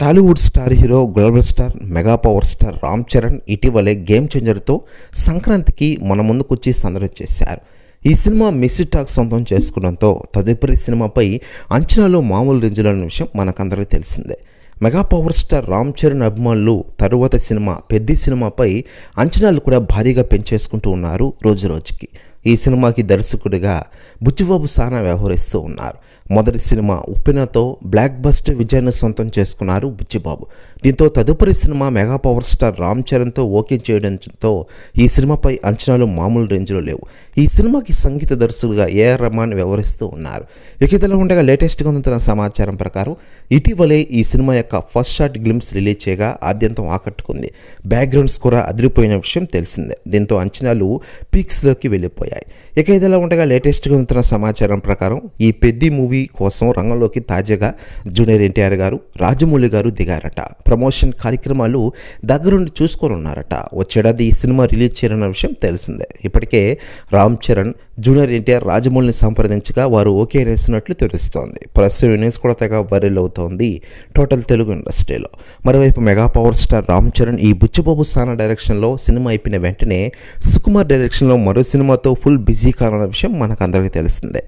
Tollywood star hero global star mega power star Ram Charan ఇటీవలే game చేంజర్తో సంక్రాంతికి మన ముందుకొచ్చి సందడి చేశారు. ఈ సినిమా మిస్సి టాక్ సొంతం చేసుకోవడంతో తదుపరి సినిమాపై అంచనాలు మామూలు రేంజ్లో ఉన్న విషయం మనకందరికీ తెలిసిందే. Mega power star Ram Charan అభిమానులు తరువాత సినిమా పెద్ద సినిమాపై అంచనాలు కూడా భారీగా పెంచేసుకుంటూ ఉన్నారు రోజు రోజుకి ఈ సినిమాకి దర్శకుడిగా బుచ్చిబాబు సానా వ్యవహరిస్తూ ఉన్నారు. మొదటి సినిమా ఉప్పినతో బ్లాక్ బస్టర్ విజయాన్ని సొంతం చేసుకున్నారు బుచ్చిబాబు. దీంతో తదుపరి సినిమా మెగా పవర్ స్టార్ రామ్ చరణ్తో ఓకే చేయడంతో ఈ సినిమాపై అంచనాలు మామూలు రేంజ్లో లేవు. ఈ సినిమాకి సంగీత దర్శకుడిగా ఏఆర్ రహమాన్ వ్యవహరిస్తూ ఉన్నారు. ఇక ఇదిలా ఉండగా లేటెస్ట్గా అందుతున్న సమాచారం ప్రకారం ఇటీవలే ఈ సినిమా యొక్క ఫస్ట్ షాట్ గ్లిమ్స్ రిలీజ్ చేయగా ఆద్యంతం ఆకట్టుకుంది. బ్యాక్గ్రౌండ్స్ కూడా అదిరిపోయిన విషయం తెలిసిందే. దీంతో అంచనాలు పీక్స్లోకి వెళ్ళిపోయాయి. ఇక ఇదిలా ఉండగా లేటెస్ట్గా ఉంటున్న సమాచారం ప్రకారం ఈ పెద్ది మూవీ కోసం రంగంలోకి తాజాగా జూనియర్ ఎన్టీఆర్ గారు రాజమౌళి గారు దిగారట. ప్రమోషన్ కార్యక్రమాలు దగ్గరుండి చూసుకొని ఉన్నారట వచ్చేడాది ఈ సినిమా రిలీజ్ చేయాలన్న విషయం తెలిసిందే. ఇప్పటికే రామ్ చరణ్ జూనియర్ ఎన్టీఆర్ రాజమౌళిని సంప్రదించగా వారు ఓకే అనేసినట్లు తెలుస్తోంది. ప్రస్తుతం న్యూస్ కూడా తెగ వైరల్ అవుతోంది టోటల్ తెలుగు ఇండస్ట్రీలో. మరోవైపు mega power star Ram Charan ఈ బుచ్చిబాబు సానా డైరెక్షన్లో సినిమా అయిపోయిన వెంటనే సుకుమార్ డైరెక్షన్లో మరో సినిమాతో ఫుల్ బిజీ కానున్న విషయం మనకు అందరికీ తెలిసిందే